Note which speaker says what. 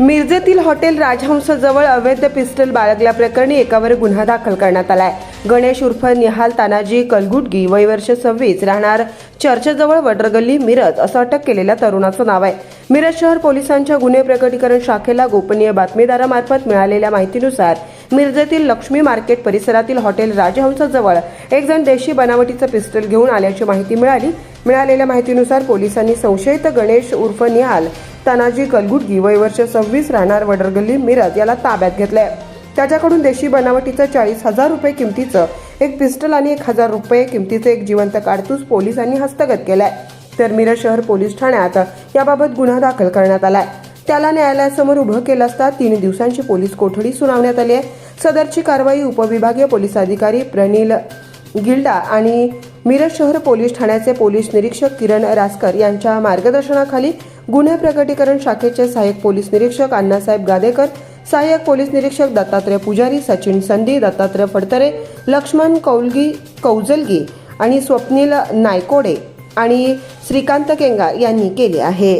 Speaker 1: मिरजेतील हॉटेल राजहंसजवळ अवैध पिस्टल बाळगल्याप्रकरणी एकावर गुन्हा दाखल करण्यात आलाय. गणेश उर्फ निहाल तानाजी कलगुटगी वय वर्ष सव्वीस राहणार चर्चजवळ वडरगल्ली मिरज असं अटक केलेल्या तरुणाचं नाव आहे. मिरज शहर पोलिसांच्या गुन्हे प्रकटीकरण शाखेला गोपनीय बातमीदारामार्फत मिळालेल्या माहितीनुसार मिरजेतील लक्ष्मी मार्केट परिसरातील हॉटेल राजहंसजवळ एक जण देशी बनावटीचं पिस्टल घेऊन आल्याची माहिती मिळाली. मिळालेल्या माहितीनुसार पोलिसांनी संशयित गणेश उर्फ निहाल तानाजी कलगुटगी वय वर्ष सव्वीस राहणार वडरगल्ली मिरज याला ताब्यात घेतलंय. त्याच्याकडून देशी बनावटीचं चाळीस हजार रुपये किमतीचं एक पिस्टल आणि एक हजार रुपये किमतीचं एक जिवंत काडतूस पोलिसांनी हस्तगत केलाय. तर मिरज शहर पोलीस ठाण्यात याबाबत गुन्हा दाखल करण्यात आलाय. त्याला न्यायालयासमोर उभं केलं असता तीन दिवसांची पोलीस कोठडी सुनावण्यात आली आहे. सदरची कारवाई उपविभागीय पोलीस अधिकारी प्रनिल गिल्डा आणि मिरज शहर पोलीस ठाण्याचे पोलीस निरीक्षक किरण रासकर यांच्या मार्गदर्शनाखाली गुन्हे प्रकटीकरण शाखेचे सहाय्यक पोलीस निरीक्षक अण्णासाहेब गादेकर सहाय्यक पोलीस निरीक्षक दत्तात्रय पुजारी सचिन संधी दत्तात्रय फडतरे लक्ष्मण कौलगी कौजलगी आणि स्वप्नील नायकोडे आणि श्रीकांत केंगार यांनी केले आहे.